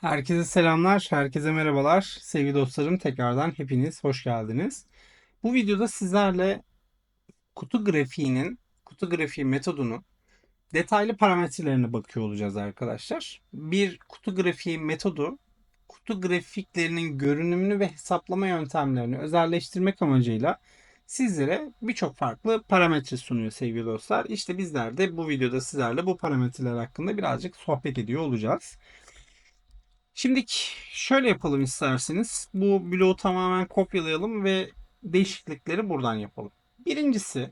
Herkese selamlar, herkese merhabalar. Sevgili dostlarım tekrardan hepiniz hoş geldiniz. Bu videoda sizlerle kutu grafiğinin, kutu grafiği metodunun detaylı parametrelerine bakıyor olacağız arkadaşlar. Bir kutu grafiği metodu, kutu grafiklerinin görünümünü ve hesaplama yöntemlerini özelleştirmek amacıyla sizlere birçok farklı parametre sunuyor sevgili dostlar. İşte bizler de bu videoda sizlerle bu parametreler hakkında birazcık sohbet ediyor olacağız. Şimdi şöyle yapalım isterseniz. Bu bloğu tamamen kopyalayalım ve değişiklikleri buradan yapalım. Birincisi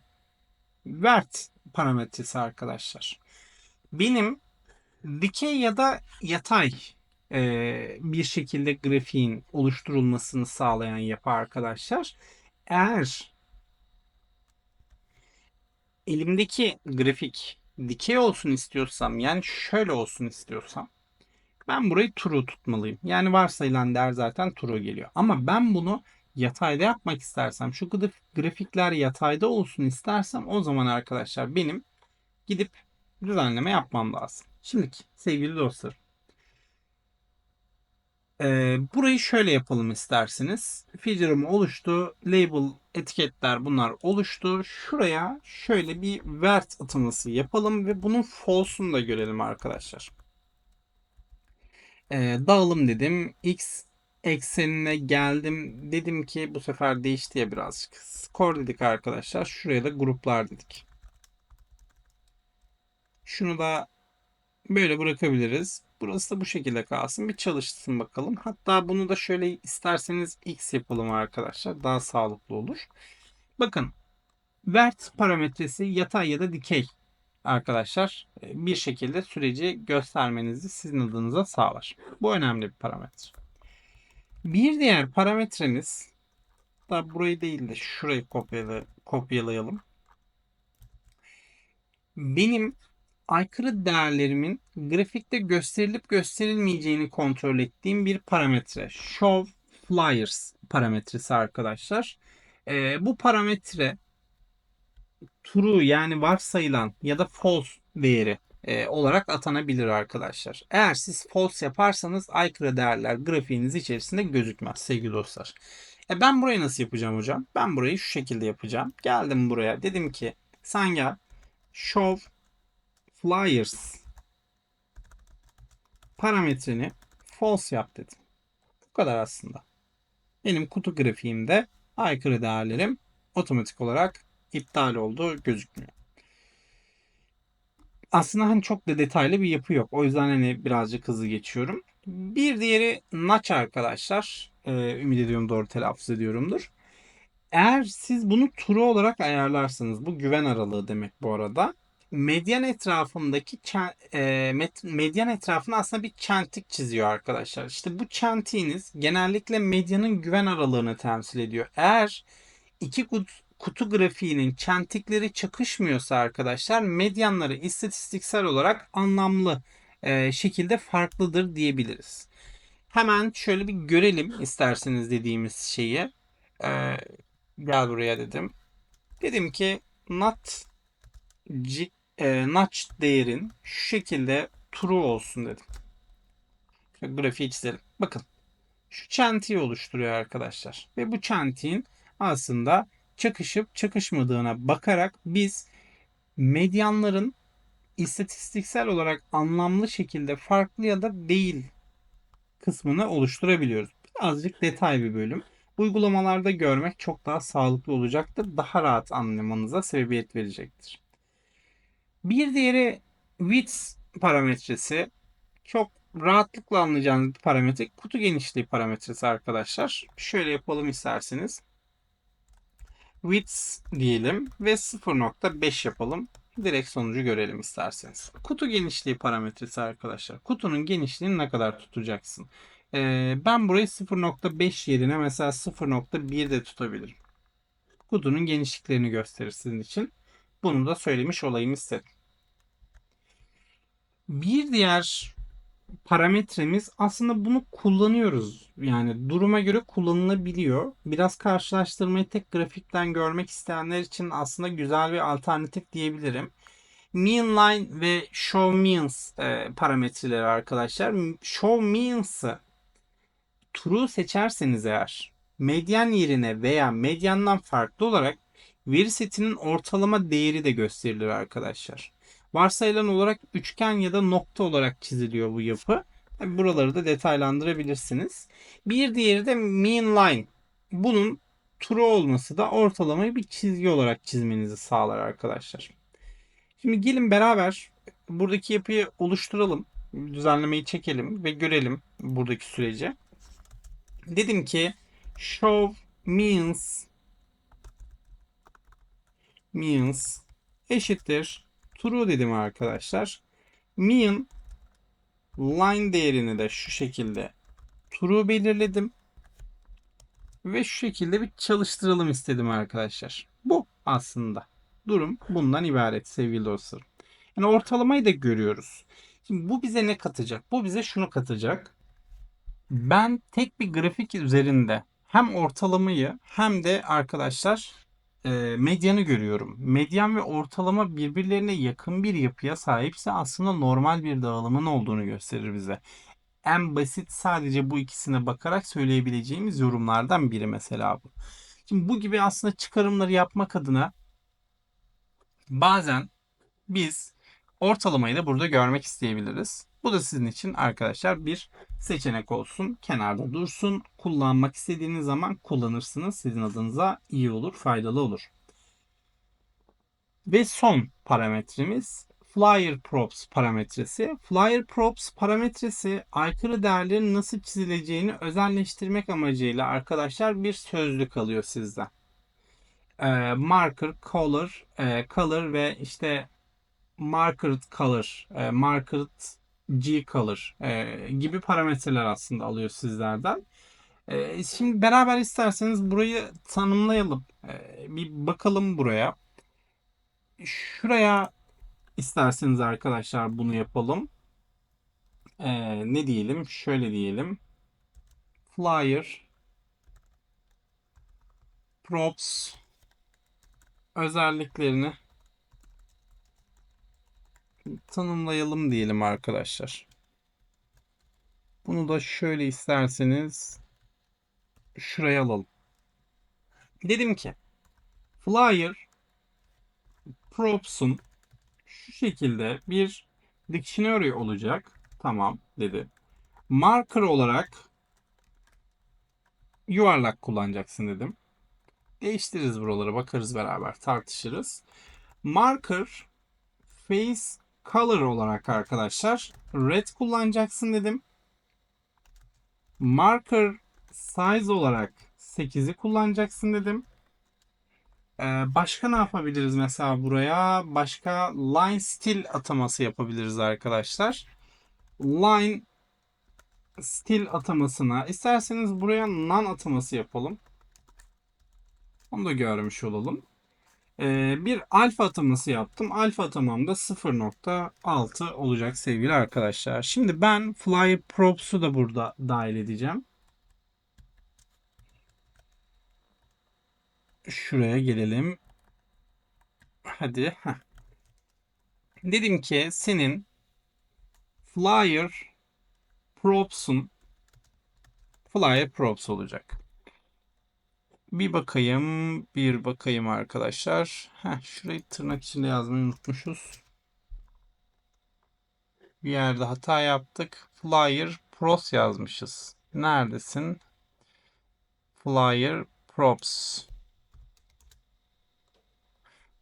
vert parametresi arkadaşlar. Benim dikey ya da yatay e, bir şekilde grafiğin oluşturulmasını sağlayan yapı arkadaşlar. Eğer elimdeki grafik dikey olsun istiyorsam yani şöyle olsun istiyorsam ben burayı true tutmalıyım. Yani varsayılan değer zaten true geliyor. Ama ben bunu yatayda yapmak istersem, şu grafikler yatayda olsun istersem o zaman arkadaşlar benim gidip düzenleme yapmam lazım. Şimdi sevgili dostlar. Ee, burayı şöyle yapalım isterseniz. Feature'ım oluştu. Label, etiketler bunlar oluştu. Şuraya şöyle bir vert ataması yapalım ve bunun false'unu da görelim arkadaşlar e, dağılım dedim. X eksenine geldim. Dedim ki bu sefer değişti ya birazcık. Skor dedik arkadaşlar. Şuraya da gruplar dedik. Şunu da böyle bırakabiliriz. Burası da bu şekilde kalsın. Bir çalışsın bakalım. Hatta bunu da şöyle isterseniz X yapalım arkadaşlar. Daha sağlıklı olur. Bakın. Vert parametresi yatay ya da dikey arkadaşlar e, bir şekilde süreci göstermenizi sizin adınıza sağlar. Bu önemli bir parametre. Bir diğer parametremiz da burayı değil de şurayı kopyala, kopyalayalım. Benim aykırı değerlerimin grafikte gösterilip gösterilmeyeceğini kontrol ettiğim bir parametre. Show Flyers parametresi arkadaşlar. Ee, bu parametre true yani varsayılan ya da false değeri e, olarak atanabilir arkadaşlar. Eğer siz false yaparsanız aykırı değerler grafiğiniz içerisinde gözükmez sevgili dostlar. E ben burayı nasıl yapacağım hocam? Ben burayı şu şekilde yapacağım. Geldim buraya dedim ki sen gel show flyers parametreni false yap dedim. Bu kadar aslında. Benim kutu grafiğimde aykırı değerlerim otomatik olarak iptal olduğu gözükmüyor. Aslında hani çok da detaylı bir yapı yok. O yüzden hani birazcık hızlı geçiyorum. Bir diğeri notch arkadaşlar. Ee, ümit ediyorum doğru telaffuz ediyorumdur. Eğer siz bunu true olarak ayarlarsanız bu güven aralığı demek bu arada. Medyan etrafındaki e, medyan etrafına aslında bir çentik çiziyor arkadaşlar. İşte bu çentiğiniz genellikle medyanın güven aralığını temsil ediyor. Eğer iki kutu grafiğinin çentikleri çakışmıyorsa arkadaşlar medyanları istatistiksel olarak anlamlı e, şekilde farklıdır diyebiliriz. Hemen şöyle bir görelim isterseniz dediğimiz şeyi. E, gel buraya dedim. Dedim ki not e, notch değerin şu şekilde true olsun dedim. Grafiği çizelim. Bakın şu çentiği oluşturuyor arkadaşlar. Ve bu çentiğin aslında çakışıp çakışmadığına bakarak biz medyanların istatistiksel olarak anlamlı şekilde farklı ya da değil kısmını oluşturabiliyoruz. Birazcık detay bir bölüm. Uygulamalarda görmek çok daha sağlıklı olacaktır. Daha rahat anlamanıza sebebiyet verecektir. Bir diğeri width parametresi. Çok rahatlıkla anlayacağınız bir parametre. Kutu genişliği parametresi arkadaşlar. Şöyle yapalım isterseniz width diyelim ve 0.5 yapalım. Direkt sonucu görelim isterseniz. Kutu genişliği parametresi arkadaşlar. Kutunun genişliğini ne kadar tutacaksın? Ee, ben burayı 0.5 yerine mesela 0.1 de tutabilirim. Kutunun genişliklerini gösterir sizin için. Bunu da söylemiş olayım istedim. Bir diğer parametremiz aslında bunu kullanıyoruz. Yani duruma göre kullanılabiliyor. Biraz karşılaştırmayı tek grafikten görmek isteyenler için aslında güzel bir alternatif diyebilirim. Mean line ve show means e, parametreleri arkadaşlar. Show means'ı true seçerseniz eğer medyan yerine veya medyandan farklı olarak veri setinin ortalama değeri de gösterilir arkadaşlar. Varsayılan olarak üçgen ya da nokta olarak çiziliyor bu yapı. Buraları da detaylandırabilirsiniz. Bir diğeri de mean line. Bunun true olması da ortalamayı bir çizgi olarak çizmenizi sağlar arkadaşlar. Şimdi gelin beraber buradaki yapıyı oluşturalım. Düzenlemeyi çekelim ve görelim buradaki süreci. Dedim ki show means means eşittir true dedim arkadaşlar. Mean line değerini de şu şekilde true belirledim. Ve şu şekilde bir çalıştıralım istedim arkadaşlar. Bu aslında. Durum bundan ibaret sevgili dostlarım. Yani ortalamayı da görüyoruz. Şimdi bu bize ne katacak? Bu bize şunu katacak. Ben tek bir grafik üzerinde hem ortalamayı hem de arkadaşlar e, medyanı görüyorum. Medyan ve ortalama birbirlerine yakın bir yapıya sahipse aslında normal bir dağılımın olduğunu gösterir bize. En basit sadece bu ikisine bakarak söyleyebileceğimiz yorumlardan biri mesela bu. Şimdi bu gibi aslında çıkarımları yapmak adına bazen biz ortalamayı da burada görmek isteyebiliriz. Bu da sizin için arkadaşlar bir seçenek olsun. Kenarda dursun. Kullanmak istediğiniz zaman kullanırsınız. Sizin adınıza iyi olur, faydalı olur. Ve son parametremiz Flyer props parametresi. Flyer props parametresi aykırı değerlerin nasıl çizileceğini özelleştirmek amacıyla arkadaşlar bir sözlük alıyor sizden. Ee, marker, color, e, color ve işte markered color, e, markered G color e, gibi parametreler aslında alıyor sizlerden. E, şimdi beraber isterseniz burayı tanımlayalım. E, bir bakalım buraya. Şuraya isterseniz arkadaşlar bunu yapalım. E, ne diyelim? Şöyle diyelim. Flyer props özelliklerini tanımlayalım diyelim arkadaşlar. Bunu da şöyle isterseniz şuraya alalım. Dedim ki flyer props'un şu şekilde bir dictionary olacak. Tamam dedi. Marker olarak yuvarlak kullanacaksın dedim. Değiştiririz buraları bakarız beraber tartışırız. Marker face color olarak arkadaşlar red kullanacaksın dedim. Marker size olarak 8'i kullanacaksın dedim. Ee, başka ne yapabiliriz mesela buraya? Başka line stil ataması yapabiliriz arkadaşlar. Line stil atamasına isterseniz buraya none ataması yapalım. Onu da görmüş olalım. Ee, bir alfa ataması yaptım. Alfa atamam da 0.6 olacak sevgili arkadaşlar. Şimdi ben fly props'u da burada dahil edeceğim. Şuraya gelelim. Hadi. Heh. Dedim ki senin flyer props'un flyer props olacak. Bir bakayım, bir bakayım arkadaşlar. Heh, şurayı tırnak içinde yazmayı unutmuşuz. Bir yerde hata yaptık. Flyer pros yazmışız. Neredesin? Flyer props.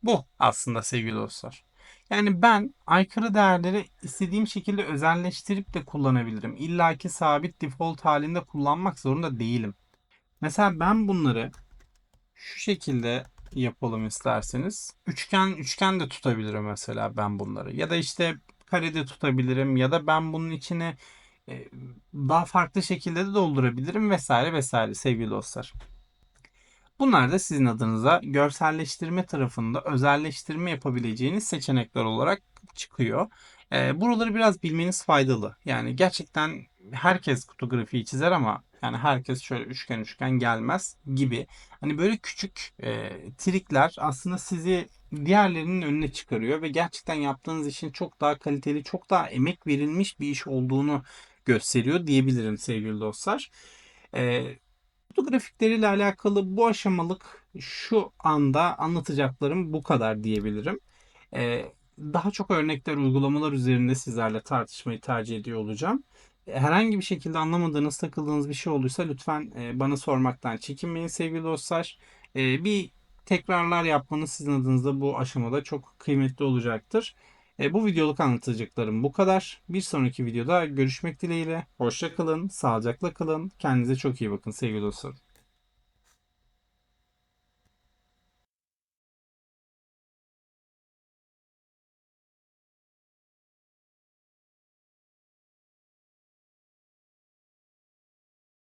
Bu aslında sevgili dostlar. Yani ben aykırı değerleri istediğim şekilde özelleştirip de kullanabilirim. İlla ki sabit default halinde kullanmak zorunda değilim. Mesela ben bunları şu şekilde yapalım isterseniz. Üçgen üçgen de tutabilirim mesela ben bunları. Ya da işte karede tutabilirim ya da ben bunun içine e, daha farklı şekilde de doldurabilirim vesaire vesaire sevgili dostlar. Bunlar da sizin adınıza görselleştirme tarafında özelleştirme yapabileceğiniz seçenekler olarak çıkıyor. E, buraları biraz bilmeniz faydalı. Yani gerçekten herkes fotoğrafıyı çizer ama Yani herkes şöyle üçgen üçgen gelmez gibi. Hani böyle küçük e, trikler aslında sizi diğerlerinin önüne çıkarıyor ve gerçekten yaptığınız işin çok daha kaliteli, çok daha emek verilmiş bir iş olduğunu gösteriyor diyebilirim sevgili dostlar. E, Kutu grafikleriyle alakalı bu aşamalık şu anda anlatacaklarım bu kadar diyebilirim. Ee, daha çok örnekler, uygulamalar üzerinde sizlerle tartışmayı tercih ediyor olacağım. Herhangi bir şekilde anlamadığınız, takıldığınız bir şey olduysa lütfen e, bana sormaktan çekinmeyin sevgili dostlar. E, Bir tekrarlar yapmanız sizin adınıza bu aşamada çok kıymetli olacaktır. E, Bu videoluk anlatacaklarım bu kadar. Bir sonraki videoda görüşmek dileğiyle. Hoşça kalın, sağlıcakla kalın. Kendinize çok iyi bakın sevgili dostlarım.